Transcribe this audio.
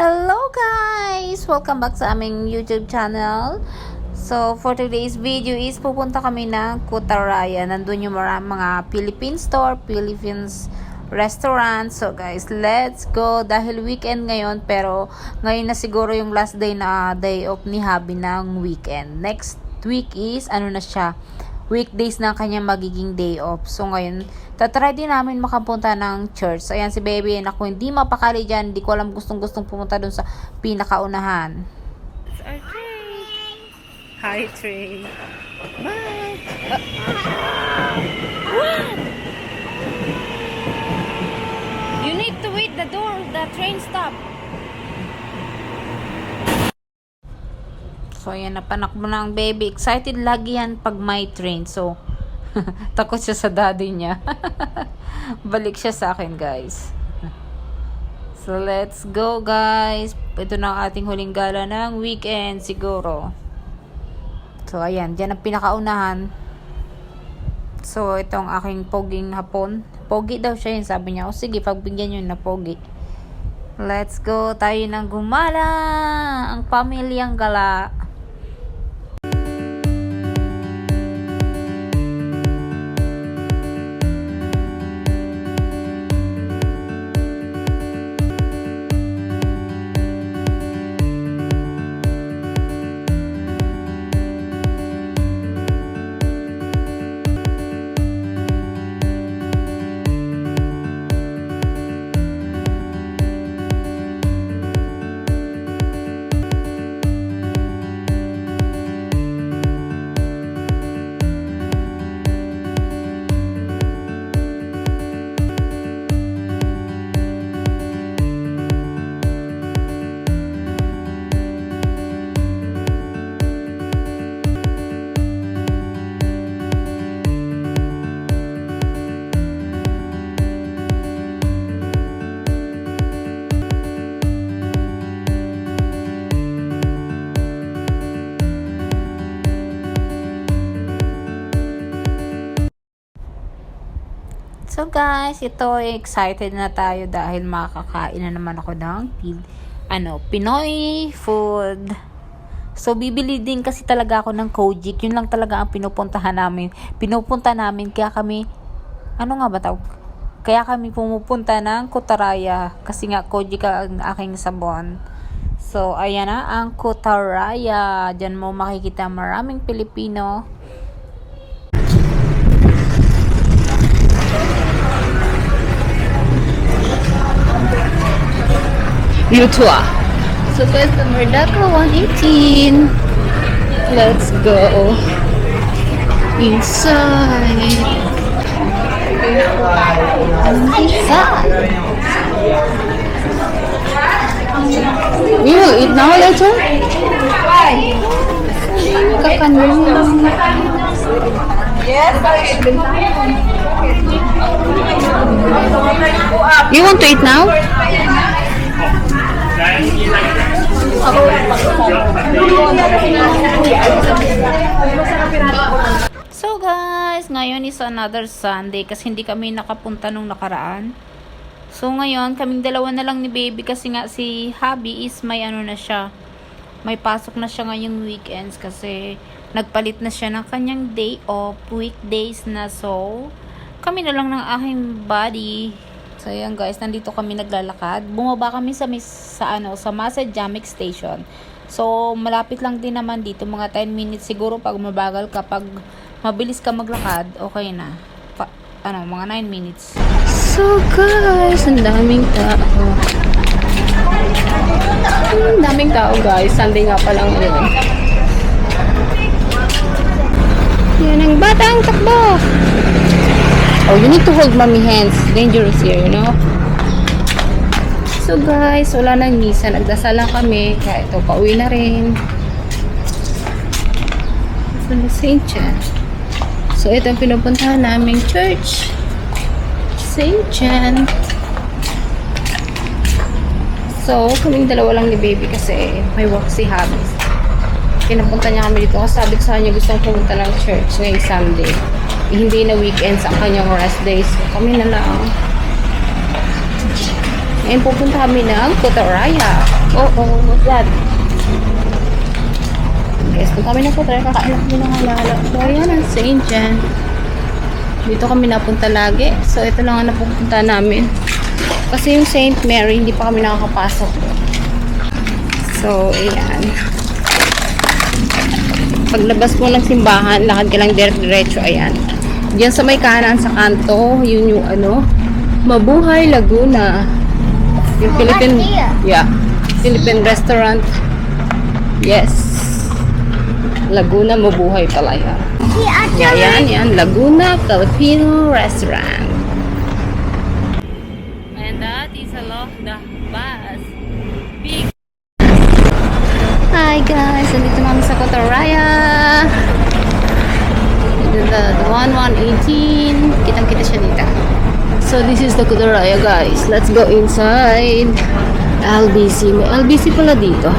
Hello guys! Welcome back sa aming YouTube channel. So, for today's video is pupunta kami ng Kutaraya. Nandun yung mga, mga Philippine store, Philippines restaurant. So guys, let's go. Dahil weekend ngayon, pero ngayon na siguro yung last day na day off ni Habi ng weekend. Next week is, ano na siya, weekdays na kanya magiging day off. So ngayon, tatry din namin makapunta ng church. So ayan si baby, and ako hindi mapakali dyan. Hindi ko alam gustong gustong pumunta dun sa pinakaunahan. Hi, Trey. Bye. what? You need to wait the door. The train stop. So, ayan, napanakbo na ang baby. Excited lagi yan pag may train. So, takot siya sa daddy niya. Balik siya sa akin, guys. So, let's go, guys. Ito na ang ating huling gala ng weekend, siguro. So, ayan. Diyan ang pinakaunahan. So, ito ang aking poging hapon. Pogi daw siya yun. Sabi niya, o sige, pagbigyan nyo na pogi. Let's go. Tayo nang gumala. Ang pamilyang gala. So guys, ito excited na tayo dahil makakain na naman ako ng ano, Pinoy food. So bibili din kasi talaga ako ng Kojik. Yun lang talaga ang pinupuntahan namin. Pinupunta namin kaya kami ano nga ba tawag? Kaya kami pumupunta ng Kutaraya kasi nga Kojik ang aking sabon. So ayan na ang Kutaraya. Diyan mo makikita maraming Pilipino. Yutua. So guys, the Merdaka 118. Let's go inside. Inside. You will eat now later? Kakanin lang. You want to eat now? Ngayon is another Sunday kasi hindi kami nakapunta nung nakaraan. So ngayon, kaming dalawa na lang ni baby kasi nga si Habi is may ano na siya. May pasok na siya ngayong weekends kasi nagpalit na siya ng kanyang day off, weekdays na. So, kami na lang ng aking body. So ayan guys, nandito kami naglalakad. Bumaba kami sa mis sa ano, sa Masad Jamek Station. So malapit lang din naman dito, mga 10 minutes siguro pag mabagal ka, pag mabilis ka maglakad, okay na. Pa, ano, mga 9 minutes. So guys, ang daming tao. Ang daming tao guys, Sunday nga pa lang yun. Yan ang batang takbo. Oh, you need to hold mommy hands. Dangerous here, you know? So guys, wala nang misa. Nagdasal lang kami. Kaya ito, pauwi na rin. So, St. John. So, ito ang pinupuntahan naming church. St. John. So, kaming dalawa lang ni baby kasi may work si Habis. Pinapunta niya kami dito kasi sabi ko sa kanya gusto kong pumunta ng church ngayong Sunday. Hindi na weekends ang kanyang rest days. So, kami na lang. Ngayon pupunta kami ng Cotaraya. Oh, oh, what's that? Kami na po tayo, kakain kami ng. So, ayan ang St. John. Dito kami napunta lagi. So, ito lang ang napupunta namin. Kasi yung St. Mary, hindi pa kami nakakapasok. So, ayan. Paglabas mo ng simbahan, lakad ka lang dire-diretso, ayan. Diyan sa may kanan sa kanto, yun yung ano, Mabuhay Laguna. Yung Philippine, yeah, Philippine restaurant. Yes. Laguna Mabuhay pala yan. Yan, yan. Laguna Filipino Restaurant. And that is a lot the bus. Big Hi guys, nandito na kami sa Cotaraya. The, the, the 1118. Kitang kita siya dito. So this is the Cotaraya guys. Let's go inside. LBC. May LBC pala dito.